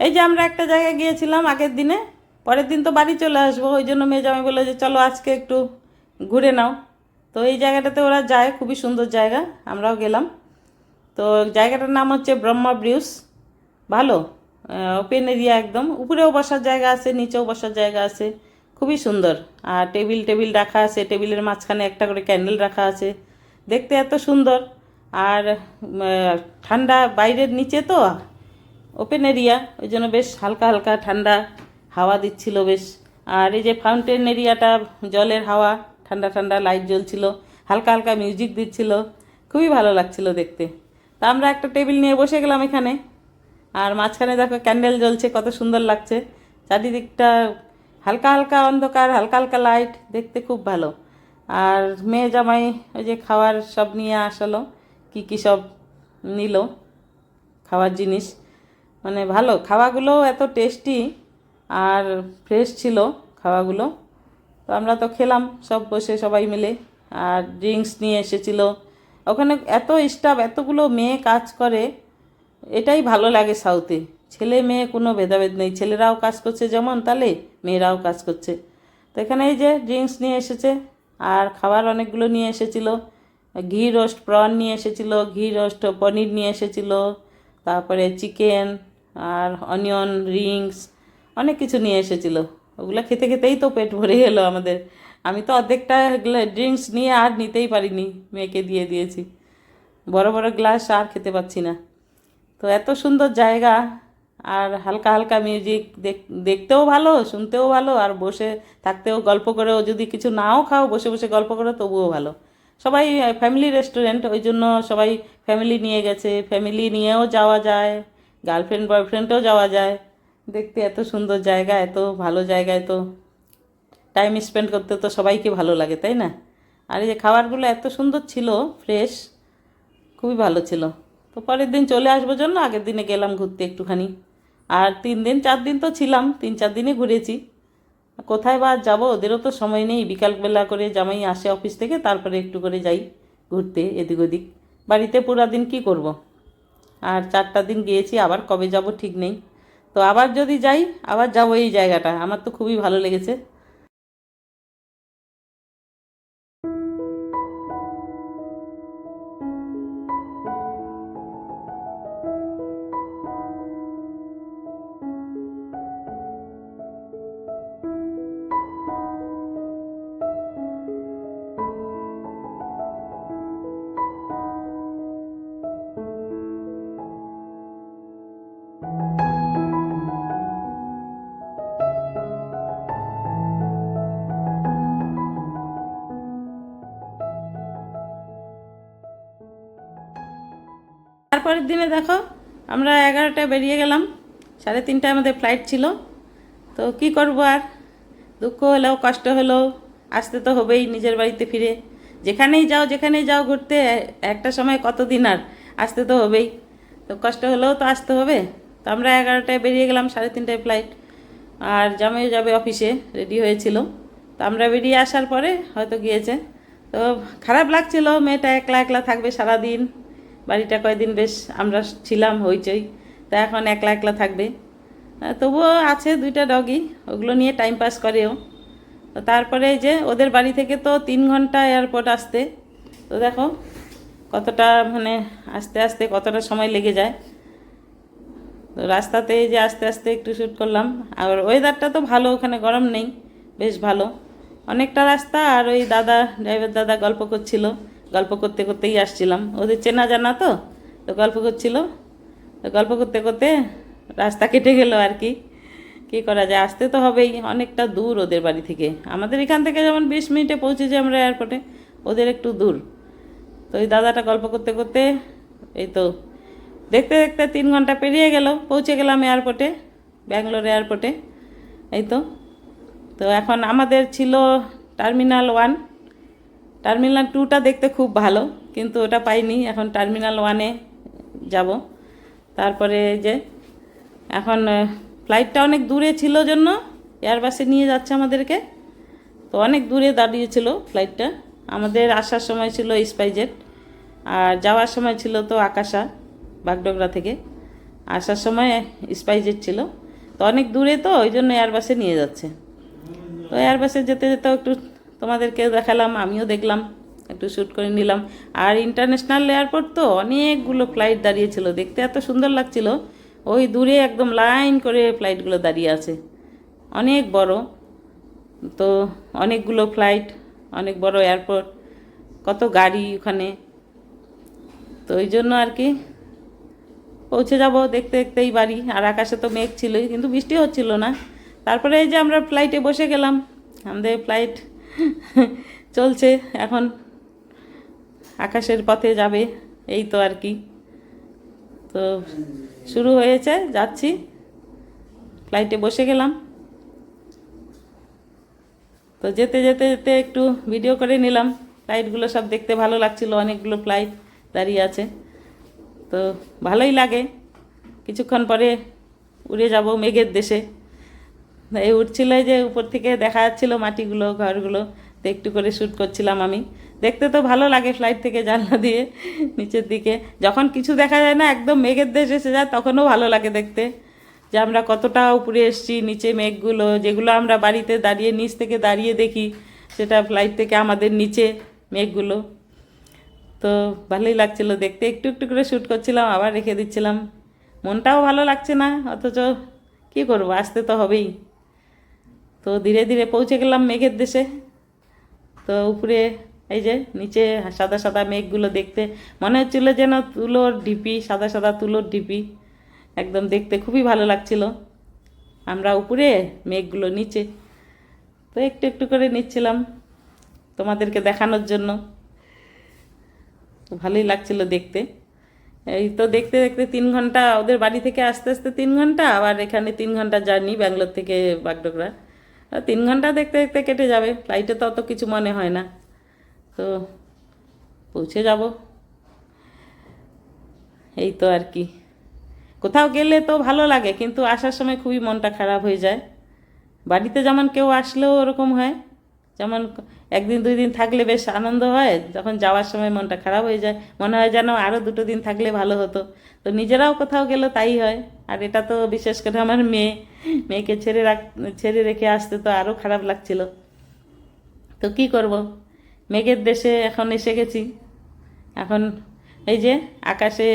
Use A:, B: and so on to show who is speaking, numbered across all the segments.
A: এই যে আমরা একটা জায়গায় গিয়েছিলাম আগের দিনে, পরের দিন তো বাড়ি চলে আসব, ওই জন্য মেয়ে জামাই বলল যে চলো আজকে একটু ঘুরে নাও। তো এই জায়গাটাতে ওরা যায়, খুবই সুন্দর জায়গা, আমরাও গেলাম। তো জায়গাটার নাম হচ্ছে ব্রহ্মা ব্রিউস, ভালো ওপেন এরিয়া একদম। উপরেও বসার জায়গা আছে, নিচেও বসার জায়গা আছে, খুবই সুন্দর। আর টেবিল টেবিল রাখা আছে, টেবিলের মাঝখানে একটা করে ক্যান্ডেল রাখা আছে, দেখতে এত সুন্দর। আর ঠান্ডা বাইরের নিচে তো ওপেন এরিয়া ওই জন্য বেশ হালকা হালকা ঠান্ডা হাওয়া দিচ্ছিল বেশ। আর এই যে ফাউন্টেন এরিয়াটা, জলের হাওয়া, ঠান্ডা ঠান্ডা লাইট জ্বলছিল, হালকা হালকা মিউজিক দিচ্ছিল, খুবই ভালো লাগছিল দেখতে। তা আমরা একটা টেবিল নিয়ে বসে গেলাম এখানে, আর মাঝখানে দেখো ক্যান্ডেল জ্বলছে, কত সুন্দর লাগছে। চারিদিকটা হালকা হালকা অন্ধকার, হালকা হালকা লাইট দেখতে খুব ভালো। আর মেয়ে জামাই ওই যে খাওয়ার সব নিয়ে আসলো, কি কি সব নিল, খাওয়ার জিনিস। মানে ভালো খাওয়াগুলো এত টেস্টি আর ফ্রেশ ছিল খাওয়াগুলো। তো আমরা তো খেলাম সব বসে সবাই মিলে, আর ড্রিঙ্কস নিয়ে এসেছিল। ওখানে এত স্টাফ এতগুলো মেয়ে কাজ করে, এটাই ভালো লাগে সাউথে ছেলে মেয়ে কোনো ভেদাভেদ নেই, ছেলেরাও কাজ করছে যেমন, তাহলে মেয়েরাও কাজ করছে। তো এখানে এই যে ড্রিঙ্কস নিয়ে এসেছে, আর খাবার অনেকগুলো নিয়ে এসেছিল। ঘি রোস্ট প্রন নিয়ে এসেছিল, ঘি রোস্ট পনির নিয়ে এসেছিল, তারপরে চিকেন আর অনিয়ন, রিংস, অনেক কিছু নিয়ে এসেছিল। ওগুলো খেতে খেতেই তো পেট ভরে গেলো আমাদের। আমি তো অর্ধেকটা ড্রিঙ্কস নিয়ে আর নিতেই পারিনি, মেয়েকে দিয়ে দিয়েছি। বড় বড় গ্লাস আর খেতে পাচ্ছি না। তো এত সুন্দর জায়গা, আর হালকা হালকা মিউজিক দেখতেও ভালো, শুনতেও ভালো, আর বসে থাকতেও গল্প করেও যদি কিছু নাও খাও, বসে বসে গল্প করো, তবুও ভালো। সবাই ফ্যামিলি রেস্টুরেন্ট ওই জন্য সবাই ফ্যামিলি নিয়ে গেছে। ফ্যামিলি নিয়েও যাওয়া যায়। গার্লফ্রেন্ড বয়ফ্রেন্ডও যাওয়া যায়। দেখতে এত সুন্দর জায়গা, এত ভালো জায়গায় তো টাইম স্পেন্ড করতে তো সবাইকে ভালো লাগে, তাই না? আর এই যে খাবারগুলো এত সুন্দর ছিল ফ্রেশ খুবই ভালো ছিল। তো পরের দিন চলে আসব জন্য, আগের দিনে গেলাম ঘুরতে একটুখানি। আর তিন দিন, চার দিন তো ছিলাম, তিন চার দিনই ঘুরেছি। কোথায় বা যাব ওদেরও তো সময় নেই, বিকালবেলা করে জামাই আসে অফিস থেকে, তারপরে একটু করে যাই ঘুরতে এদিক ওদিক। বাড়িতে পুরা দিন কি করব। আর চারটা দিন গিয়েছি, আবার কবে যাব ঠিক নেই। তো আবার যদি যাই, আবার যাব এই জায়গাটা। আমার তো খুবই ভালো লেগেছে। তারপরের দিনে দেখো, আমরা এগারোটায় বেরিয়ে গেলাম। সাড়ে তিনটায় আমাদের ফ্লাইট ছিল। তো কি করব আর? দুঃখ হলেও, কষ্ট হলেও, আসতে তো হবেই নিজের বাড়িতে ফিরে। যেখানেই যাও যেখানেই যাও ঘুরতে, একটা সময় কতদিন আর আসতে তো হবেই। তো কষ্ট হলেও তো আসতে হবে। তো আমরা এগারোটায় বেরিয়ে গেলাম, সাড়ে তিনটায় ফ্লাইট আর জামাই যাবে অফিসে রেডি হয়েছিল। তো আমরা বেরিয়ে আসার পরে হয়তো গিয়েছে। তো খারাপ লাগছিল, মেয়েটা একলা একলা থাকবে সারাদিন। বাড়িটা কয়েকদিন বেশ আমরা ছিলাম হইচই, তা এখন একলা একলা থাকবে। তবুও আছে দুইটা ডগি ওগুলো নিয়ে টাইম পাস করেও। তো তারপরে এই যে ওদের বাড়ি থেকে তো তিন ঘণ্টা এয়ারপোর্ট আসতে। তো দেখো কতটা মানে আস্তে আস্তে কতটা সময় লেগে যায়। তো রাস্তাতে যে আস্তে আস্তে একটু শ্যুট করলাম। আর ওয়েদারটা তো ভালো, ওখানে গরম নেই, বেশ ভালো। অনেকটা রাস্তা, আর ওই দাদা ড্রাইভার দাদা গল্প করছিল। গল্প করতে করতেই আসছিলাম। ওদের চেনা জানা তো তো গল্প করছিল। তো গল্প করতে করতে রাস্তা কেটে গেল আর কি। কী করা যায়? আসতে তো হবেই, অনেকটা দূর ওদের বাড়ি থেকে। আমাদের এখান থেকে যেমন বিশ মিনিটে পৌঁছে আমরা এয়ারপোর্টে ওদের একটু দূর। তো ওই দাদাটা গল্প করতে করতে এই তো দেখতে দেখতে তিন ঘণ্টা পেরিয়ে গেল, পৌঁছে গেলাম এয়ারপোর্টে ব্যাঙ্গালোর এয়ারপোর্টে এই তো তো এখন আমাদের ছিল টার্মিনাল ওয়ান টার্মিনাল টুটা দেখতে খুব ভালো, কিন্তু ওটা পাইনি। এখন টার্মিনাল ওয়ানে যাব। তারপরে যে, এখন ফ্লাইটটা অনেক দূরে ছিল জন্য এয়ারবাসে নিয়ে যাচ্ছে আমাদেরকে। তো অনেক দূরে দাঁড়িয়েছিল ফ্লাইটটা আমাদের আসার সময় ছিল স্পাইজেট আর যাওয়ার সময় ছিল তো আকাশা বাগডোগরা থেকে। আসার সময় স্পাইজের ছিল। তো অনেক দূরে তো, ওই জন্য এয়ারবাসে নিয়ে যাচ্ছে। তো এয়ারবাসে যেতে যেতে একটু তোমাদেরকে দেখালাম, আমিও দেখলাম, একটু শ্যুট করে নিলাম। আর ইন্টারন্যাশনাল এয়ারপোর্ট তো অনেকগুলো ফ্লাইট দাঁড়িয়েছিল, দেখতে এত সুন্দর লাগছিল। ওই দূরে একদম লাইন করে ফ্লাইটগুলো দাঁড়িয়ে আছে। অনেক বড়, তো অনেকগুলো ফ্লাইট অনেক বড় এয়ারপোর্ট কত গাড়ি ওখানে। তো ওই জন্য আর কি পৌঁছে যাব দেখতে দেখতেই বাড়ি। আর আকাশে তো মেঘ ছিলই, কিন্তু বৃষ্টি হচ্ছিল না। তারপরে এই যে আমরা ফ্লাইটে বসে গেলাম। আমাদের ফ্লাইট চলছে, এখন আকাশের পথে যাবে, এই তো আর কি। তো শুরু হয়েছে, যাচ্ছি। ফ্লাইটে বসে গেলাম। তো যেতে যেতে যেতে একটু ভিডিও করে নিলাম। ফ্লাইটগুলো সব দেখতে ভালো লাগছিল, অনেকগুলো ফ্লাইট দাঁড়িয়ে আছে। তো ভালোই লাগে। কিছুক্ষণ পরে উড়ে যাব মেঘের দেশে। এই উঠছিল যে উপর থেকে দেখা যাচ্ছিল মাটিগুলো, ঘরগুলো, তো একটু করে শ্যুট করছিলাম আমি। দেখতে তো ভালো লাগে ফ্লাইট থেকে জানলা দিয়ে নিচের দিকে। যখন কিছু দেখা যায় না, একদম মেঘের দেশ এসে যায়, তখনও ভালো লাগে দেখতে। যে আমরা কতটা উপরে এসেছি, নিচে মেঘগুলো, যেগুলো আমরা বাড়িতে দাঁড়িয়ে, নিচ থেকে দাঁড়িয়ে দেখি, সেটা ফ্লাইট থেকে আমাদের নিচে মেঘগুলো। তো ভালোই লাগছিল দেখতে। একটু একটু করে শ্যুট করছিলাম, আবার রেখে দিচ্ছিলাম। মনটাও ভালো লাগছে না, অথচ কী করব? আসতে তো হবেই। তো ধীরে ধীরে পৌঁছে গেলাম মেঘের দেশে। তো উপরে এই যে নিচে সাদা সাদা মেঘগুলো দেখতে মনে হচ্ছিল যেন তুলোর ঢিপি সাদা সাদা তুলোর ঢিপি একদম দেখতে খুবই ভালো লাগছিল। আমরা উপরে মেঘগুলো নিচে। তো একটু একটু করে নিচ্ছিলাম তোমাদেরকে দেখানোর জন্য। ভালোই লাগছিল দেখতে। এই তো দেখতে দেখতে তিন ঘণ্টা, ওদের বাড়ি থেকে আসতে আসতে তিন ঘণ্টা, আবার এখানে তিন ঘণ্টা জার্নি ব্যাঙ্গালোর থেকে বাগডোগরা। তিন ঘণ্টা দেখতে দেখতে কেটে যাবে। ফ্লাইটে তো অত কিছু মনে হয় না। তো পৌঁছে যাব। এই তো আর কি। কোথাও গেলে তো ভালো লাগে, কিন্তু আসার সময় খুবই মনটা খারাপ হয়ে যায়। বাড়িতে যেমন কেউ আসলেও ওরকম হয়। যেমন একদিন, দুই দিন থাকলে বেশ আনন্দ হয়। যখন যাওয়ার সময় মনটা খারাপ হয়ে যায়, মনে হয় যেন আরও দুটো দিন থাকলে ভালো হতো। তো নিজেরাও কোথাও গেলে তাই হয়। আর এটা তো বিশেষ করে আমার মেয়ে। মেয়েকে ছেড়ে রাখ, ছেড়ে রেখে আসতে তো আরও খারাপ লাগছিল। তো কি করব? মেঘের দেশে এখন এসে গেছি। এখন এই যে আকাশে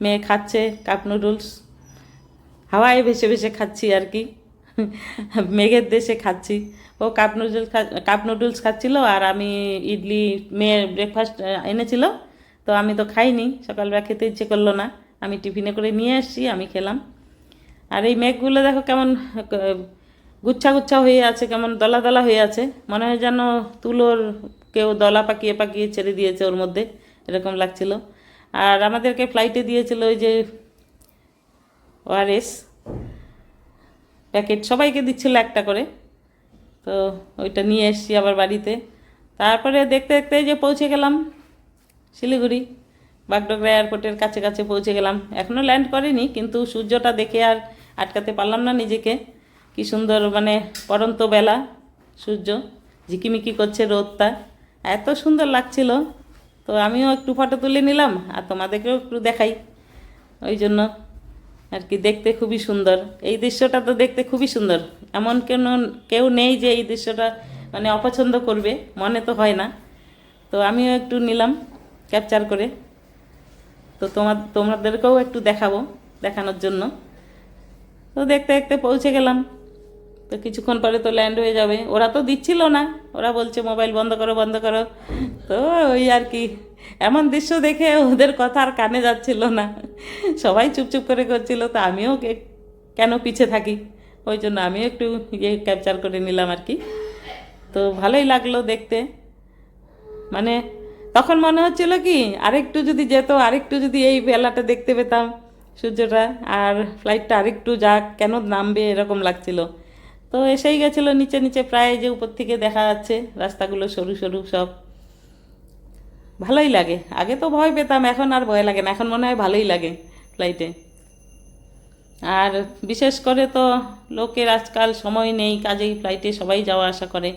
A: মেয়ে খাচ্ছে কাপ নুডলস। হাওয়ায় ভেসে ভেসে খাচ্ছি আর কি। মেঘের দেশে খাচ্ছি। ও কাপ নুডলস কাপ নুডলস খাচ্ছিল আর আমি ইডলি মেয়ে ব্রেকফাস্ট এনেছিল। তো আমি তো খাইনি, সকালবেলা খেতে ইচ্ছে করল না। আমি টিফিনে করে নিয়ে এসেছি আমি খেলাম। আর এই মেঘগুলো দেখো কেমন, গুচ্ছা গুচ্ছা হয়ে আছে, কেমন দলা দলা হয়ে আছে। মনে হয় যেন তুলোর কেউ দলা পাকিয়ে পাকিয়ে ছেড়ে দিয়েছে ওর মধ্যে, এরকম লাগছিল। আর আমাদেরকে ফ্লাইটে দিয়েছিল ওই যে ওআরএস প্যাকেট সবাইকে দিচ্ছিল একটা করে। তো ওইটা নিয়ে এসেছি আবার বাড়িতে। তারপরে দেখতে দেখতে যে পৌঁছে গেলাম শিলিগুড়ি। বাগডোগরা এয়ারপোর্টের কাছে কাছে পৌঁছে গেলাম। এখনও ল্যান্ড করিনি, কিন্তু সূর্যটা দেখে আর আটকাতে পারলাম না নিজেকে। কি সুন্দর মানে পরন্ত বেলা সূর্য। ঝিকিমিকি করছে রোদটা। এত সুন্দর লাগছিল। তো আমিও একটু ফটো তুলে নিলাম আর তোমাদেরকেও একটু দেখাই। ওই জন্য আর কি, দেখতে খুবই সুন্দর। এই দৃশ্যটা তো দেখতে খুবই সুন্দর। এমন কেন, কেউ নেই যে এই দৃশ্যটা মানে অপছন্দ করবে, মনে তো হয় না। তো আমিও একটু নিলাম ক্যাপচার করে। তো তোমার তোমাদেরকেও একটু দেখাবো দেখানোর জন্য। তো দেখতে দেখতে পৌঁছে গেলাম। তো কিছুক্ষণ পরে তো ল্যান্ড হয়ে যাবে। ওরা তো দিচ্ছিল না। ওরা বলছে মোবাইল বন্ধ করো বন্ধ করো। তো ওই আর কি। এমন দৃশ্য দেখে ওদের কথা আর কানে যাচ্ছিল না। সবাই চুপচুপ করে করছিল, তো আমিও কেন পিছে থাকি? ওই জন্য আমিও একটু ইয়ে ক্যাপচার করে নিলাম আর কি। তো ভালোই লাগল দেখতে। মানে তখন মনে হচ্ছিল কি, আরেকটু যদি যেত, আরেকটু যদি এই বেলাটা দেখতে পেতাম সূর্যটা, আর ফ্লাইটটা আরেকটু যাক, কেন নামবে এরকম লাগছিল। তো এসেই গেছিল নিচে নিচে প্রায় যে উপর থেকে দেখা যাচ্ছে, রাস্তাগুলো সরু সরু সব। ভালোই লাগে। আগে তো ভয় পেতাম, এখন আর ভয় লাগে না, এখন মনে হয় ভালোই লাগে ফ্লাইটে আর বিশেষ করে তো লোকের আজকাল সময় নেই, কাজেই ফ্লাইটে সবাই যাওয়া আসা করে।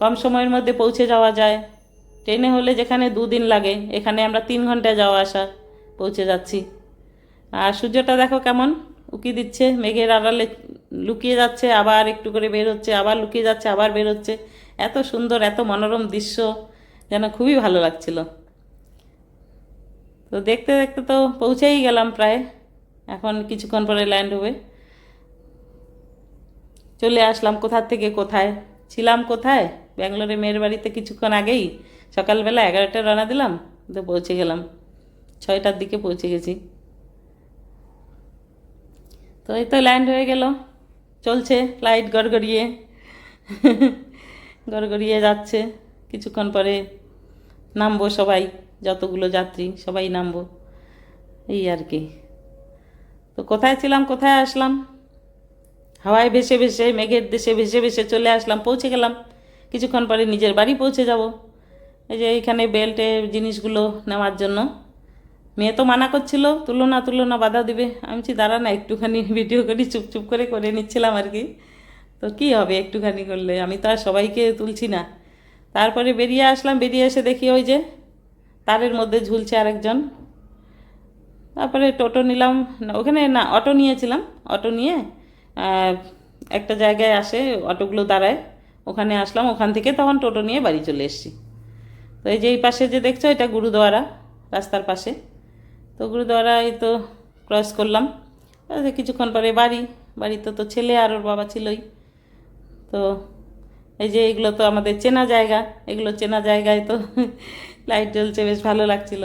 A: কম সময়ের মধ্যে পৌঁছে যাওয়া যায়। ট্রেনে হলে যেখানে দুদিন লাগে, এখানে আমরা তিন ঘন্টায় যাওয়া আসা, পৌঁছে যাচ্ছি। আর সূর্যটা দেখো কেমন? উকি দিচ্ছে, মেঘের আড়ালে লুকিয়ে যাচ্ছে, আবার একটু করে বের হচ্ছে, আবার লুকিয়ে যাচ্ছে, আবার বের হচ্ছে। এত সুন্দর, এত মনোরম দৃশ্য। যেন খুবই ভালো লাগছিল। তো দেখতে দেখতে তো পৌঁছেই গেলাম প্রায়। এখন কিছুক্ষণ পরে ল্যান্ড হবে। চলে আসলাম কোথার থেকে কোথায়? ছিলাম কোথায়? ব্যাঙ্গালোরে মেয়ের বাড়িতে কিছুক্ষণ আগেই সকালবেলা এগারোটা রানা দিলাম, তো পৌঁছে গেলাম। ছয়টার দিকে পৌঁছে গেছি। তো এই তো ল্যান্ড হয়ে গেল। চলছে লাইট গড়গড়িয়ে। গড়গড়িয়ে যাচ্ছে। কিছুক্ষণ পরে নামবো সবাই, যতগুলো যাত্রী, সবাই নামবো। এই আর কি। তো কোথায় ছিলাম, কোথায় আসলাম? হাওয়ায় ভেসে ভেসে, মেঘের দেশে ভেসে ভেসে চলে আসলাম, পৌঁছে গেলাম। কিছুক্ষণ পরে নিজের বাড়ি পৌঁছে যাব। এই যে এইখানে বেল্টের জিনিসগুলো নেওয়ার জন্য। মেয়ে তো মানা করছিল, তুলো না তুলো না, বাধা দিবে। আমি বলছি, দাঁড়া না, একটুখানি ভিডিও করি, চুপ চুপ করে করে নিচ্ছিলাম আর কি। তো কি হবে একটুখানি করলে? আমি তো আর সবাইকে তুলছি না। তারপরে বেরিয়ে আসলাম, বেরিয়ে এসে দেখি ওই যে তারের মধ্যে ঝুলছে আরেকজন। তারপরে টোটো নিলাম, ওখানে না, অটো নিয়েছিলাম, অটো নিয়ে একটা জায়গায় আসে, অটোগুলো দাঁড়ায়। ওখানে আসলাম, ওখান থেকে তখন টোটো নিয়ে বাড়ি চলে এসেছি। তো এই যে এই পাশে যে দেখছ, এটা গুরুদুয়ারা রাস্তার পাশে। তো গুরুদুয়ারা এই তো ক্রস করলাম। কিছুক্ষণ পরে বাড়ি, বাড়িতে তো ছেলে আর ওর বাবা ছিলই। তো এই যে এগুলো তো আমাদের চেনা জায়গা, এগুলো চেনা জায়গায় তো লাইট জ্বলছে, বেশ ভালো লাগছিল।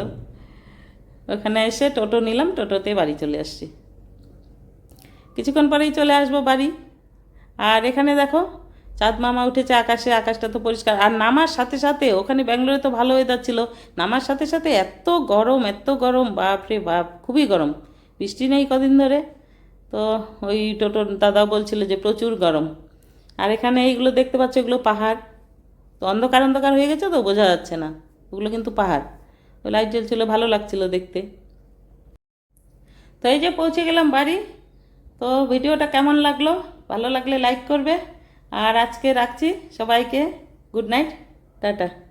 A: ওখানে এসে টোটো নিলাম, টোটোতে বাড়ি চলে আসছি। কিছুক্ষণ পরেই চলে আসব বাড়ি। আর এখানে দেখো, চাঁদ মামা উঠেছে আকাশে, আকাশটা তো পরিষ্কার। আর নামার সাথে সাথে ওখানে ব্যাঙ্গালোরে তো ভালো ওয়েদার ছিল। নামার সাথে সাথে এত গরম এত গরম বাপ রে বাপ, খুবই গরম। বৃষ্টি নেই কদিন ধরে। তো ওই টোটোর দাদা বলছিল যে প্রচুর গরম। আর এখানে এইগুলো দেখতে পাচ্ছ, এগুলো পাহাড়। তো অন্ধকার অন্ধকার হয়ে গেছে তো, বোঝা যাচ্ছে না। ওগুলো কিন্তু পাহাড়। ওই লাইট জ্বলছিল, ভালো লাগছিল দেখতে। তো এই যে পৌঁছে গেলাম বাড়ি। তো ভিডিওটা কেমন লাগল? ভালো লাগলে লাইক করবে। আর আজকে রাখছি সবাইকে। Good night tata